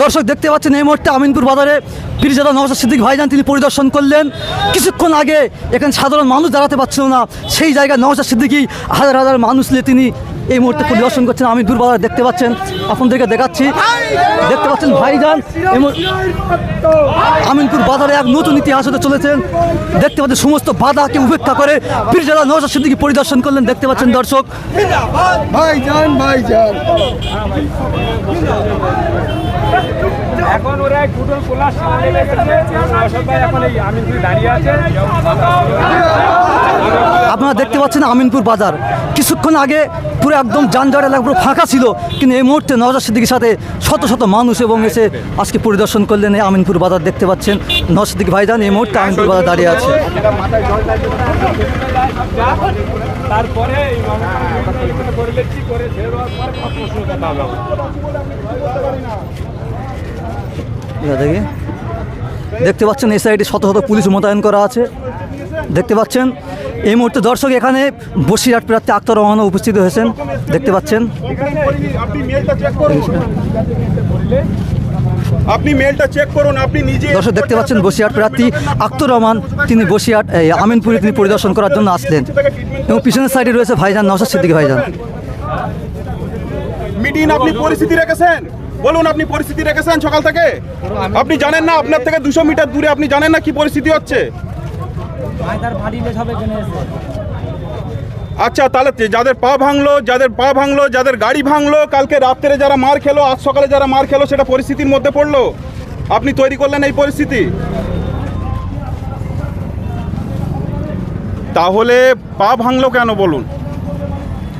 দর্শক দেখতে পাচ্ছেন এই মুহূর্তে আমিনপুর বাজারে পীরজাদা নওয়াজ সিদ্দিক ভাইজান, তিনি পরিদর্শন করলেন। কিছুক্ষণ আগে এখানে সাধারণ মানুষ দাঁড়াতে পারছিল না। সেই জায়গায় নওয়াজ সিদ্দিকি হাজার হাজার মানুষ নিয়ে তিনি এই মুহূর্তে পরিদর্শন করছেন। আমিনপুর বাজার দেখতে পাচ্ছেন, আপনাদেরকে দেখাচ্ছি। দেখতে পাচ্ছেন ভাইজান আমিনপুর বাজারে এক নতুন ইতিহাস হতে চলেছেন দেখতে পাচ্ছেন সমস্ত বাধাকে উপেক্ষা করে পীরজাদা নওয়াজ সিদ্দিকি পরিদর্শন করলেন। দেখতে পাচ্ছেন দর্শক। ভাইজান ভাইজান। সামনে লেগে গেছে। নওশাদ ভাই এখন এই আমিনপুরে দাঁড়িয়ে আছে। আপনারা দেখতে পাচ্ছেন আমিনপুর বাজার। কিছুক্ষণ আগে পুরো একদম যানজট এলাকা পুরো ফাঁকা ছিল কিন্তু এই মুহূর্তে নওয়াজ সিদ্দিকির সাথে শত শত মানুষ এবং এসে আজকে পরিদর্শন করলেন এই আমিনপুর বাজার দেখতে পাচ্ছেন। নওয়াজ সিদ্দিক ভাইজান এই মুহূর্তে আমিনপুর বাজার দাঁড়িয়ে আছে। তারপরে করে করে ছেড়ে দেওয়ার পর প্রশ্ন কথা দেখি দেখতে পাচ্ছেন এই সাইডে শত শত পুলিশ মোতায়েন করা আছে। দেখতে পাচ্ছেন এই মুহূর্তে দর্শক এখানে বসিরহাট প্রার্থী আক্তার রহমানও উপস্থিত হয়েছেন। দেখতে পাচ্ছেন। আপনি মেলটা চেক করুন আপনি নিজে দর্শক দেখতে পাচ্ছেন বসিরহাট প্রার্থী আক্তর রহমান তিনি বসিরহাট আমিনপুরে তিনি পরিদর্শন করার জন্য আসলেন। এবং পিছনের সাইডে রয়েছে ভাইজান নওশাদ সিদ্দিকী ভাইজান। মিটিং আপনি পরিস্থিতি রেখেছেন? বলুন আপনি পরিস্থিতি রেখেছেন সকাল থেকে? আপনি জানেন না আপনার থেকে দুশো মিটার দূরে আপনি জানেন না কি পরিস্থিতি হচ্ছে? আচ্ছা তাহলে যাদের পা ভাঙলো যাদের পা ভাঙলো যাদের গাড়ি ভাঙলো কালকে রাত্রে যারা মার খেলো আজ সকালে যারা মার খেলো সেটা পরিস্থিতির মধ্যে পড়ল? আপনি তৈরি করলেন এই পরিস্থিতি? তাহলে পা ভাঙলো কেন বলুন?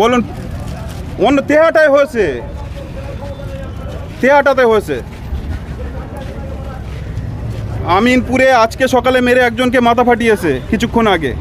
বলুন অন্য তেহাটায় হয়েছে। তেহাটাতে হয়েছে। আমিনপুরে আজকে সকালে মেরে একজনকে মাথা ফাটিয়েছে, কিছুক্ষণ আগে।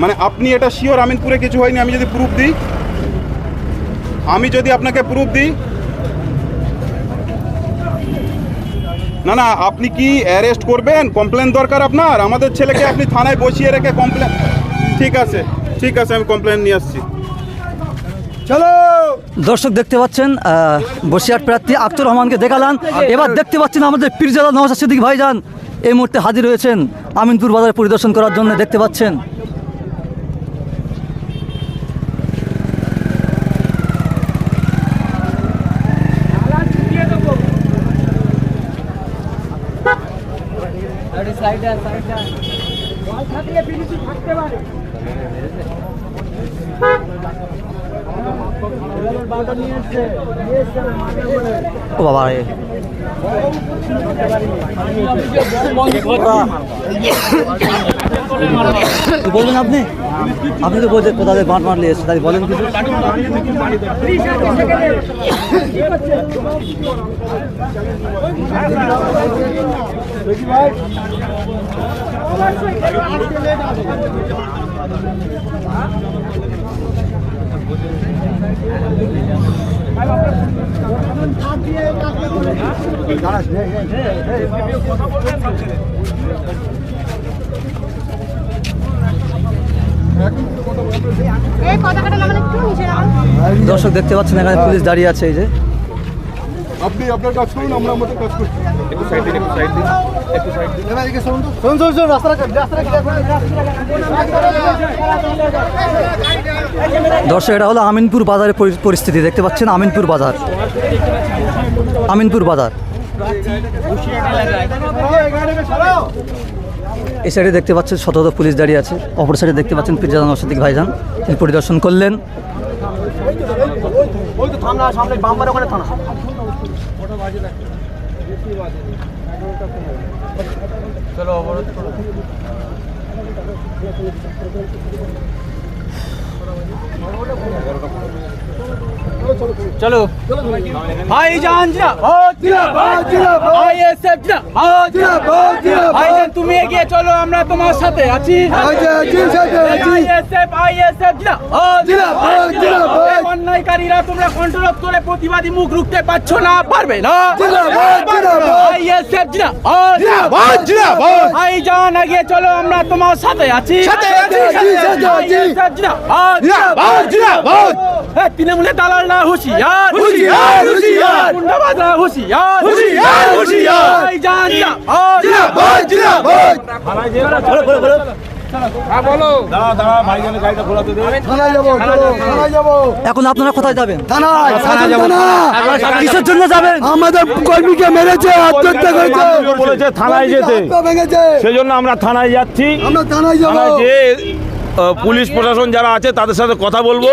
মানে আপনি এটা শিওর আমিনপুরে কিছু হয়নি, আমি যদি প্রুফ দিই? আমি যদি আপনাকে প্রুফ দিই? না না, আপনি কি অ্যারেস্ট করবেন? কমপ্লেন দরকার আপনার? আমাদের ছেলেকে আপনি থানায় বসিয়ে রেখে কমপ্লেন ঠিক আছে ঠিক আছে, আমি কমপ্লেন নিয়ে আসছি। চলো। দর্শক দেখতে পাচ্ছেন বসিরহাট প্রার্থী আক্তর রহমানকে দেখালাম। এবার দেখতে পাচ্ছেন আমাদের পীরজাদা নওশাদ সিদ্দিক ভাইজান। এই মুহূর্তে হাজির হয়েছেন আমিনপুর বাজার পরিদর্শন করার জন্য দেখতে পাচ্ছেন। বলবেন আপনি? আপনি তো বলছেন কোথায় বাঁট মারলে এসে তাই বলেন কিছু। এই দর্শক দেখতে পাচ্ছেন এখানে পুলিশ দাঁড়িয়ে আছে এই যে আপনি আপনার কাজ করুন আমরা আমাদের কাজ করছি একটু সাইড দিন একটু সাইড দিন একটু সাইড দিন দর্শক, এটা হলো আমিনপুর বাজারের পরিস্থিতি। দেখতে পাচ্ছেন আমিনপুর বাজার। আমিনপুর বাজার। এই সাইডে দেখতে পাচ্ছেন শত শত পুলিশ দাঁড়িয়ে আছে। অপর সাইডে দেখতে পাচ্ছেন পিরজাদান অসদিক ভাইজান। তিনি পরিদর্শন করলেন। চলো ভাইজান জিন্দাবাদ জিন্দাবাদ ভাইজান তুমি এগিয়ে চলো আমরা তোমার সাথে আছি। অন্যায়কারীরা তোমরা কন্ট্রোল করে প্রতিবাদী মুখ রুখতে পারছ না পারবে না। ভাইজান এগিয়ে চলো আমরা তোমার সাথে আছি। তৃণমূলের দালাল না হুশিয়ার। হুঁশিয়ার, হুঁশিয়ার। গুন্ডাবাজরা হুশিয়ার। হুঁশিয়ার, হুঁশিয়ার। এখন আপনারা কোথায় যাবেন? কিসের জন্য যাবেন? আমাদের কর্মীকে মেরেছে আত্মহত্যা করেছে। বলেছে থানায় যেতে। আমরা থানায় যাচ্ছি। আমরা থানায় যাব। পুলিশ প্রশাসন যারা আছে তাদের সাথে কথা বলব।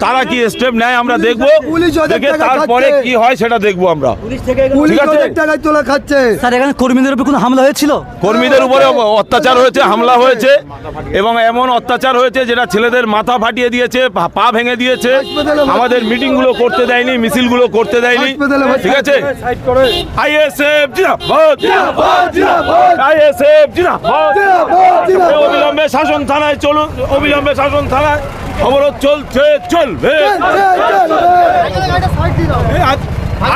তারা কি স্টেপ নেয় আমরা দেখব। পুলিশ দেখে তারপরে কি হয় সেটা দেখব আমরা। ঠিক আছে। তোলা খাচ্ছে। স্যার এখানে কর্মীদের উপর কোনো হামলা হয়েছিল? কর্মীদের উপরে অত্যাচার হয়েছে হামলা হয়েছে এবং এমন অত্যাচার হয়েছে যেটা ছেলেদের মাথা ফাটিয়ে দিয়েছে পা- ভেঙে দিয়েছে। আমাদের মিটিংগুলো করতে দেয়নি মিছিলগুলো করতে দেয়নি। ঠিক আছে? আইএসএফ জিন্দাবাদ। আইএসএফ জিন্দাবাদ। এই অবিলম্বে শাসন থানায় চলুন। অবিলম্বে শাসন থানায় অবরোধ চলছে চলবে।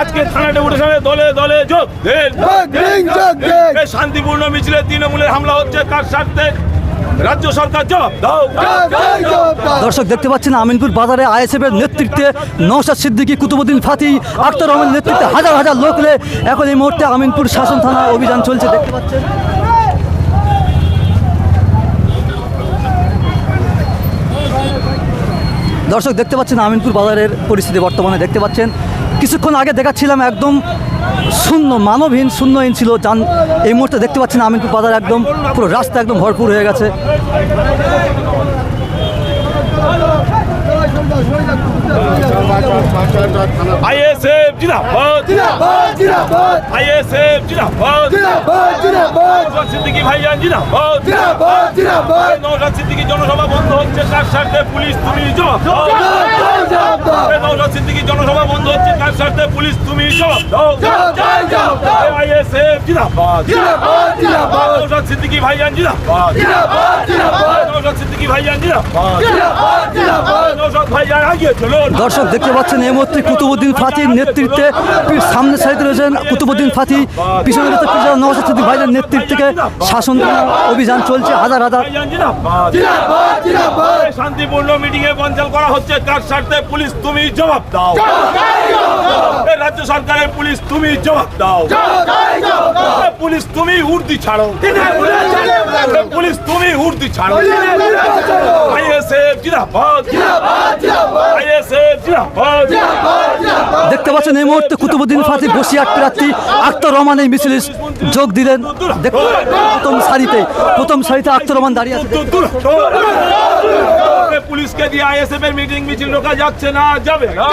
আজকে থানা ডেপুটেশনে দলে দলে যোগ দেন। শান্তিপূর্ণ মিছিলে তৃণমূলের হামলা হচ্ছে তার স্বার্থে রাজ্য সরকার জবাব দাও। দর্শক দেখতে পাচ্ছেন আমিনপুর বাজারে আইএসএফ এর নেতৃত্বে নৌসাদ সিদ্দিকী কুতুবুদ্দিন ফাতি আক্তার রহমানের নেতৃত্বে হাজার হাজার লোক এখন এই মুহূর্তে আমিনপুর শাসন থানা অভিযান চলছে দেখতে পাচ্ছেন। দর্শক দেখতে পাচ্ছেন আমিনপুর বাজারের পরিস্থিতি বর্তমানে দেখতে পাচ্ছেন। কিছুক্ষণ আগে দেখাচ্ছিলাম একদম শূন্য, মানবহীন শূন্যহীন ছিল যান, এই মুহূর্তে দেখতে পাচ্ছেন আমিনপুর বাজার একদম পুরো রাস্তা একদম ভরপুর হয়ে গেছে। আইএসএফ জিন্দাবাদ। আইএসএফ জিন্দাবাদ। নওশাদ সিদ্দিকী ভাইজান জিন্দাবাদ। নওশাদ সিদ্দিকী জনসভা বন্ধ হচ্ছে তার স্বার্থে পুলিশ তুমি জবাব দাও। নওশাদ সিদ্দিকী জনসভা বন্ধ হচ্ছে তার স্বার্থে পুলিশ তুমি জবাব দাও। আইএসএফ জিন্দাবাদ। নওশাদ সিদ্দিকী ভাইজান জিন্দাবাদ। নওশাদ সিদ্দিকী ভাইজান জিন্দাবাদ। নওশাদ ভাইজান আগিয়ে চলুন দর্শক দেখতে পাচ্ছেন এই মুহূর্তে কুতুবুদ্দিন ফাতির নেতৃত্বে সামনে সাইডে রয়েছেন কুতুবুদ্দিন ফাতি। পিছনে রয়েছে পিছনে ভাইজান নেতৃত্ব থেকে শাসন অভিযান চলছে হাজার হাজার শান্তিপূর্ণ মিটিং এ বঞ্চল করা হচ্ছে কার স্বার্থে পুলিশ তুমি জবাব দাও। রাজ্য সরকারের পুলিশ তুমি জবাব দাও। পুলিশ তুমি উর্দি ছাড়ো। পুলিশ তুমি উর্দি ছাড়ো। আইএসএফ আইএসএফ জিন্দাবাদ। দেখতে পাচ্ছেন এই মুহূর্তে কুতুবুদ্দিন ফাঁসি বসি এক প্রার্থী আক্তার রহমান এই মিছিলে যোগ দিলেন। প্রথম সারিতে প্রথম সারিতে আক্তার রহমান দাঁড়িয়ে আছে। পুলিশকে দিয়ে আইএসএফ এর মিটিং মিছিল রোকা যাচ্ছে না যাবে না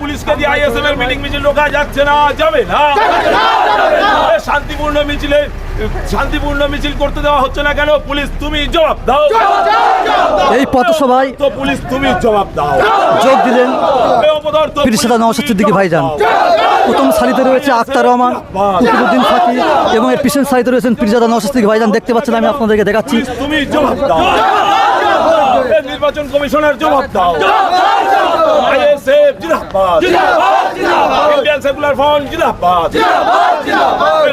পুলিশকে দিয়ে আইএসএফ এর মিটিং মিছিল রোকা যাচ্ছে না যাবে না শান্তিপূর্ণ মিছিলে শান্তিপূর্ণ মিছিল করতে দেওয়া হচ্ছে না কেন পুলিশ তুমি জবাব দাও এই পথসভায় তো পুলিশ তুমি জবাব দাও যোগ দিলেন পিরিসাদা নওশাদ সিদ্দিকী ভাইজান। প্রথম সারিতে রয়েছে আক্তার রহমান কুতুবুদ্দিন ফাতি এবং এর পিছন সারিতে রয়েছেন পিরিজাদা নওশাদ সিদ্দিকী ভাইজান। দেখতে পাচ্ছেন আমি আপনাদেরকে দেখাচ্ছি। তুমি জবাব দাও। নির্বাচন কমিশনের জবাব দাও। আইএসএফ জিন্দাবাদ। ইন্ডিয়ান সেকুলার ফ্রন্ট জিন্দাবাদ।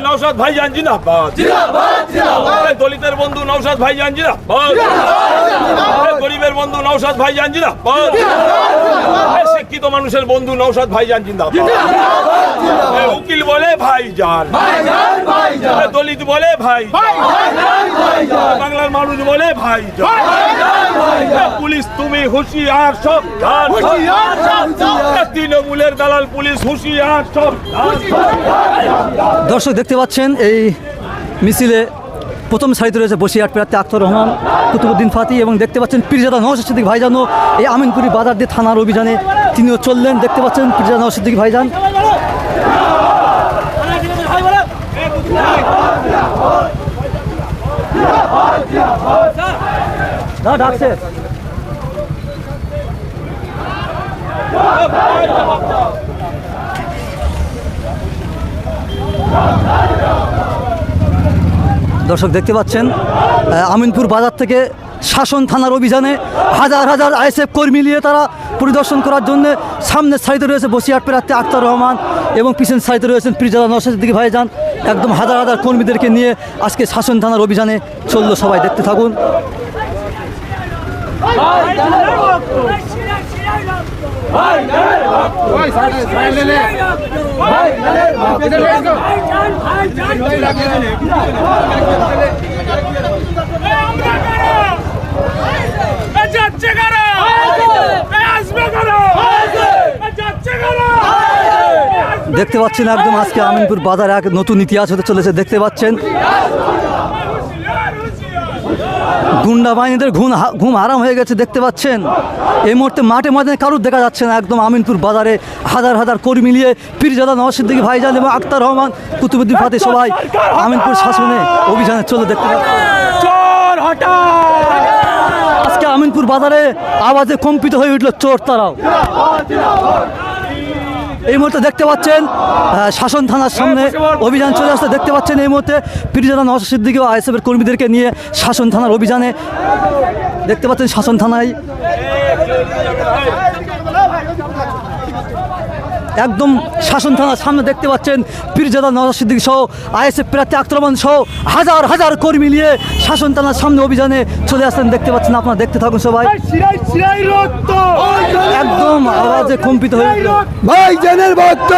নওশাদ ভাইজান জিন্দাবাদ। দলিতের বন্ধু নওশাদ ভাইজান জিন্দাবাদ। গরিবের বন্ধু নওশাদ ভাইজান জিন্দাবাদ। শিক্ষিত মানুষের বন্ধু নওশাদ ভাইজান জিন্দাবাদ। উকিল বলে ভাইজান। এই দলিত বলে ভাই বাংলার মানুষ বলে ভাই পুলিশ তুমি হুঁশিয়ার সব তৃণমূলের দালাল পুলিশ হুঁশিয়ার সব দর্শক দেখতে পাচ্ছেন এই মিছিলে প্রথম সারিতে রয়েছে বসিরহাট প্রার্থী আক্তার রহমান কুতুবুদ্দিন ফাতি এবং দেখতে পাচ্ছেন পিরজাদা নওশাদ সিদ্দিক ভাইজানও এই আমিনপুরি বাজার দিয়ে থানার অভিযানে তিনিও চললেন। দেখতে পাচ্ছেন পিরজাদা নওশাদ সিদ্দিক ভাইজান। দর্শক, দেখতে পাচ্ছেন আমিনপুর বাজার থেকে শাসন থানার অভিযানে হাজার হাজার আইএসএফ কর্মী নিয়ে তারা পরিদর্শন করার জন্য সামনের সারিতে রয়েছে বসিরহাট প্রার্থী আক্তার রহমান এবং পিছন সারিতে রয়েছেন প্রিজাদা নসাদের দিকে ভাইজান। একদম হাজার হাজার কর্মীদেরকে নিয়ে আজকে শাসন থানার অভিযানে চলল সবাই। দেখতে থাকুন। দেখতে পাচ্ছেন একদম আজকে আমিনপুর বাজার এক নতুন ইতিহাস হতে চলেছে দেখতে পাচ্ছেন। গুন্ডা বাহিনীদের ঘুম ঘুম হারাম হয়ে গেছে দেখতে পাচ্ছেন? এই মুহূর্তে মাঠে ময়দানে কারুর দেখা যাচ্ছে না একদম আমিনপুর বাজারে হাজার হাজার কর্মী মিলিয়ে পীরজাদা নওয়াজ সিদ্দিকী ভাইজান এবং আক্তার রহমান কুতুবুদ্দিন ফাতে সবাই আমিনপুর শাসনে অভিযানে চলে দেখতে আজকে আমিনপুর বাজারে আওয়াজে কম্পিত হয়ে উঠল চোর তারাও। এই মুহূর্তে দেখতে পাচ্ছেন শাসন থানার সামনে অভিযান চলে আসতে দেখতে পাচ্ছেন এই মুহূর্তে পিরিজাদা নওয়াজ সিদ্দিকি ও আইএসএফের কর্মীদেরকে নিয়ে শাসন থানার অভিযানে দেখতে পাচ্ছেন শাসন থানায় একদম শাসন থানার সামনে দেখতে পাচ্ছেন পীরজাদা নওয়াজ সিদ্দিকী সহ আইএসএফ প্রার্থী আক্রমণ সহ হাজার হাজার কর্মী নিয়ে শাসন থানার সামনে অভিযানে চলে আসছেন দেখতে পাচ্ছেন আপনারা দেখতে থাকুন সবাই একদম আওয়াজে কম্পিত হয়ে উঠল। ভাইজানের ভক্ত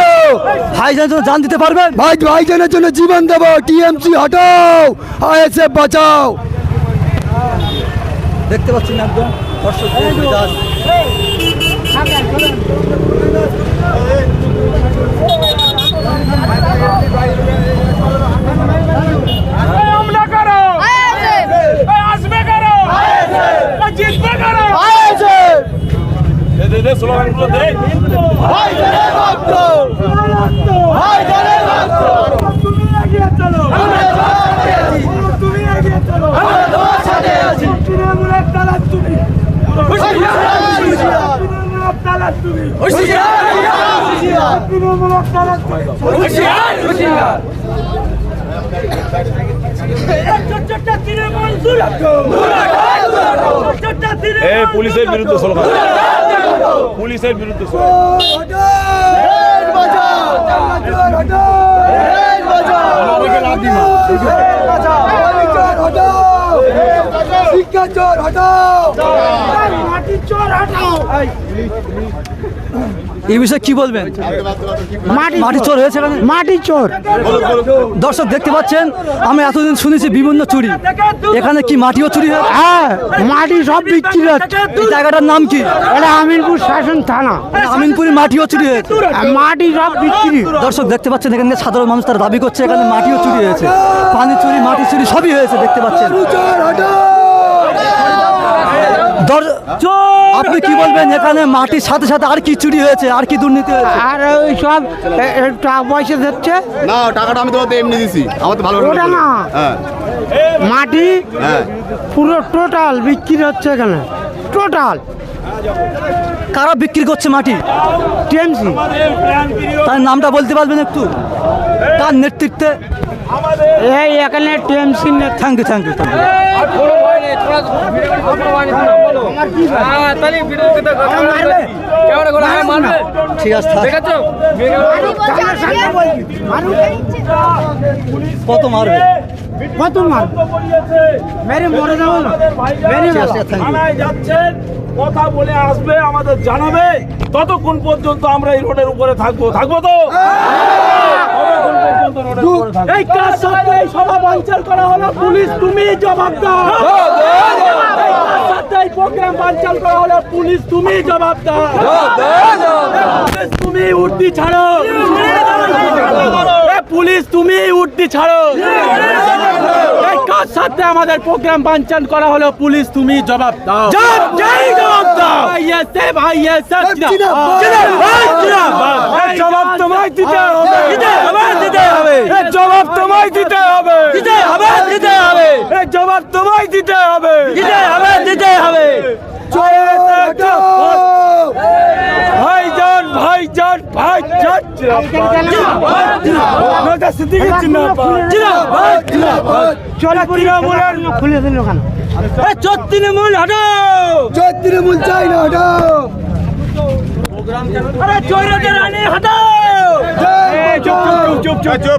ভাইজান জন্য জান দিতে পারবেন ভাই ভাইজানের জন্য জীবন দেবো টিএমসি হটাও আইএসএফ বাঁচাও দেখতে পাচ্ছেন একদম দর্শকদের মেজাজ। হামলা করো আসবে করো জিতবে করো দে দে দে স্লোগানগুলো দে তুমি এগিয়ে চলো তুমি এগিয়ে চলো তৃণমূলের তালার তুমি তৃণমূলের তালার তুমি তৃণমূলের তালার এ পুলিশের বিরুদ্ধে স্লোগান পুলিশের বিরুদ্ধে স্লোগান শিক্ষাচর হটাও। এই বিষয়ে কি বলবেন? মাটি চোর হয়েছে এখানে? মাটি চোর। দর্শক দেখতে পাচ্ছেন আমি এতদিন শুনেছি বিভিন্ন চুরি। এখানে কি মাটিও চুরি হয়েছে হ্যাঁ মাটি সব বিক্রি হচ্ছে এই জায়গাটার নাম কি? এটা আমিরপুর শাসন থানা। আমিনপুরি মাটিও চুরি হয়েছে। মাটি সব বিক্রি। দর্শক দেখতে পাচ্ছেন এখানে সাধারণ মানুষ তারা দাবি করছে এখানে মাটিও চুরি হয়েছে। পানি চুরি মাটি চুরি সবই হয়েছে দেখতে পাচ্ছেন। আপনি কি বলবেন এখানে মাটির সাথে সাথে আর কি চুরি হয়েছে আর কি দুর্নীতি হয়েছে? আর ওই সব টাকা পয়সা দিচ্ছে? না টাকাটা আমি তোমাকে এমনি দিছি। আমার তো ভালো ওটা না। হ্যাঁ। মাটি হ্যাঁ। পুরো টোটাল বিক্রি হচ্ছে এখানে। টোটাল কারা বিক্রি করছে মাটি? টিএমসি। তার নামটা বলতে পারবেন একটু? তার নেতৃত্বে? এই এখানে TMC thank you thank you thank you ঠিক আছে কত মারবে? কত মারবে? মেরে মরে যাব না। মেরে যাচ্ছেন। কথা বলে আসবে আমাদের জানাবে। ততক্ষণ পর্যন্ত আমরা এই রোডের উপরে থাকব। থাকব তো। এই কাজ সাথে এই সভা করা হলো পুলিশ তুমি জবাব দাও। এই কাজ সাথে প্রোগ্রাম বাঞ্চাল করা হলো পুলিশ তুমি উর্দি ছাড়ো। পুলিশ তুমি উর্দি ছাড়ো। এই কাজ সাথে আমাদের প্রোগ্রাম বাঞ্চাল করা হলো পুলিশ তুমি জবাব দাও। দাও। জবাব তোমায় দিতে হবে। দিতে হবে জবাব তোমায় দিতে হবে। দিতে হবে দিতে হবে। জবাব তোমায় দিতে হবে। দিতে হবে দিতে হবে। ভাইজান ভাইজান ভাইজান জিন্দাবাদ জিন্দাবাদ জিন্দাবাদ খুলে দিল ওখানে চোর তৃণমূল হটাও চোর তৃণমূল চাই না হটাও আরে চৈরাদের রানী হটাও জয় বাঁচাও। চুপ চুপ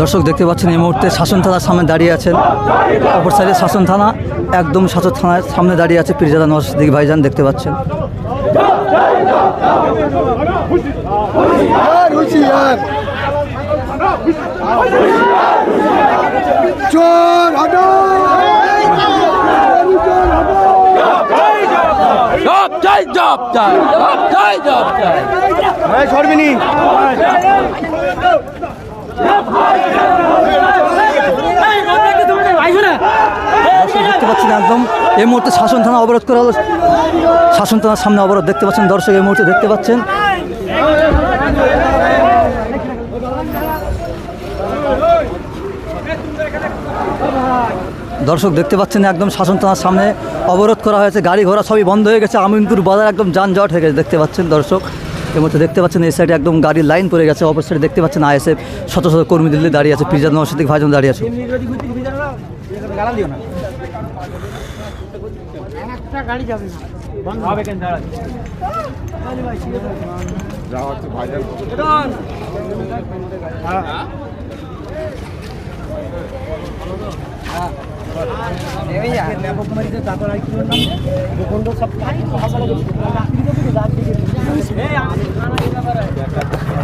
দর্শক, দেখতে পাচ্ছেন এই মুহূর্তে শাসন থানার সামনে দাঁড়িয়ে আছেন। অপর সাইডে শাসন থানা, একদম শাসন থানার সামনে দাঁড়িয়ে আছে পীরজাদা নওয়াজ সিদ্দিক ভাইজান, দেখতে পাচ্ছেন। চোর জব জয় জব জয় জব সরবিনি। দেখতে পাচ্ছেন একদম এই মুহূর্তে শাসন থানা অবরোধ করা হলো। শাসন থানার সামনে অবরোধ দেখতে পাচ্ছেন দর্শক এই মুহূর্তে দেখতে পাচ্ছেন। দর্শক দেখতে পাচ্ছেন একদম শাসন থানার সামনে অবরোধ করা হয়েছে গাড়ি ঘোড়া সবই বন্ধ হয়ে গেছে আমিনপুর বাজার একদম যানজট হয়ে গেছে দেখতে পাচ্ছেন দর্শক। এর মধ্যে দেখতে পাচ্ছেন এই সাইডে একদম গাড়ির লাইন পড়ে গেছে অপর সাইডে দেখতে পাচ্ছেন আইএসএফ শত শত কর্মী দিল্লি দাঁড়িয়ে আছে পিজা নবসাদিক ভাইজন দাঁড়িয়ে আছে।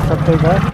সব ঠিক